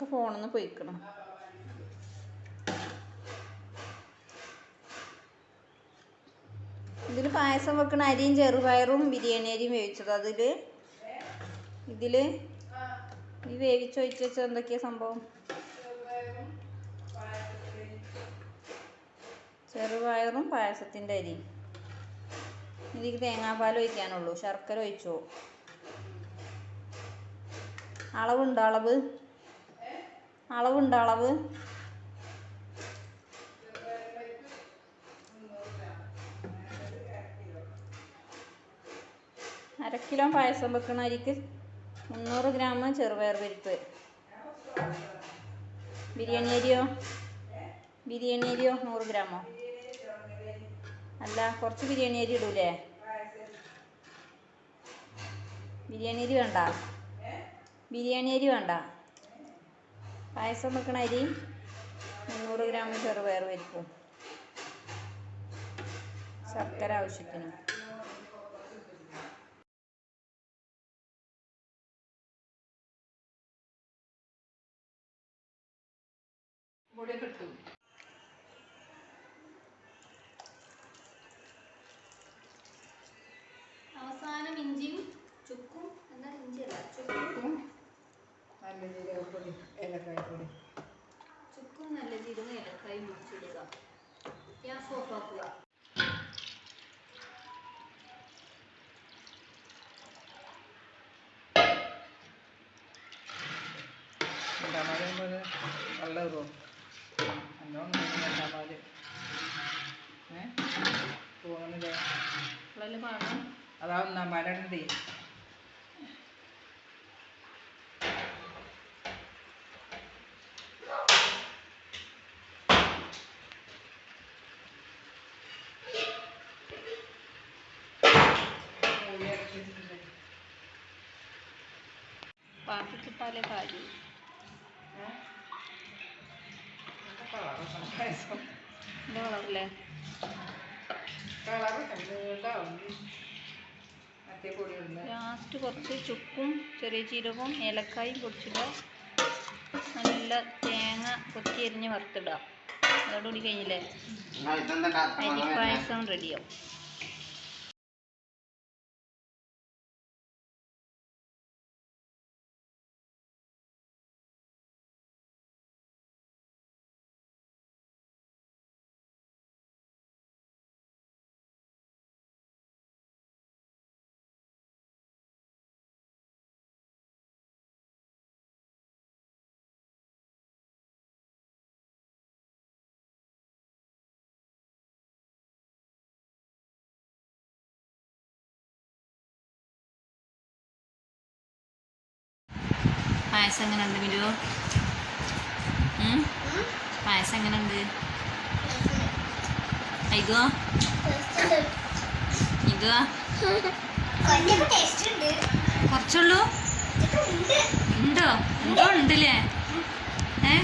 ഒക്കെ ഫോണിൽ പോയിക്കണം. ഇതിൽ പായസം വെക്കണ അരിയും ചെറുപയറും ബിരിയാണി അരിയും വേവിച്ചത് അതിൽ ഇതിൽ ഈ വേവിച്ച് ഒഴിച്ച് വെച്ചത് എന്തൊക്കെയാ സംഭവം? ചെറുപയറും പായസത്തിന്റെ അരിയും. ഇതിലേക്ക് തേങ്ങാപ്പാൽ ഒഴിക്കാനുള്ളൂ. ശർക്കര ഒഴിച്ചോ അളവുണ്ടോ അളവ്? അളവുണ്ടോ അളവ്. അര കിലോ പായസം വെക്കണ അരിക്ക് മുന്നൂറ് ഗ്രാം ചെറുപയർ പരിപ്പ്. ബിരിയാണി അരിയോ? ബിരിയാണി അരിയോ നൂറ് ഗ്രാമോ? അല്ല കുറച്ച് ബിരിയാണി അരി ഇടൂലേ? ബിരിയാണി അരി വേണ്ട. ബിരിയാണി അരി വേണ്ട. പായസം വെക്കണ അരി മുന്നൂറ് ഗ്രാം ചെറുപയർ പരിപ്പും. ശർക്കര ആവശ്യത്തിന്. അവസാനം ഇഞ്ചിയും ചുക്കും എന്താ ഇഞ്ചിയല്ല? ചുക്കും. നല്ല ജീരകപ്പൊടി ഏലക്കായപ്പൊടി ചുക്കും നല്ല ജീരകം ഏലക്കായും മുറിച്ചിടുക ഗ്യാസ് ഓഫാക്കുക. ആകുമ്പോൾ വെള്ളം ഇറും നല്ലോണം ഏ? പാലടണ്ടേ പാത്രത്തിട്ടാലേ കാര്യം എന്താ കളറല്ലേ? ലാസ്റ്റ് കുറച്ച് ചുക്കും ചെറിയ ജീരകവും ഏലക്കായും പൊടിച്ചിടുക. നല്ല തേങ്ങ കൊത്തി എരിഞ്ഞ് വറുത്തിടുക. അതോടുകൂടി കഴിഞ്ഞില്ലേ? അരിപ്പായസം റെഡിയാവും. പായസം എങ്ങനെയുണ്ട് മിലു? ഉം? പായസം എങ്ങനെയുണ്ട് ഇതോ ഇതോ ടേസ്റ്റ് ഉണ്ട് കുറച്ചുള്ളൂ? ഉണ്ട് ഉണ്ടോ? ഉണ്ടോ ഉണ്ടല്ലേ? ഏ?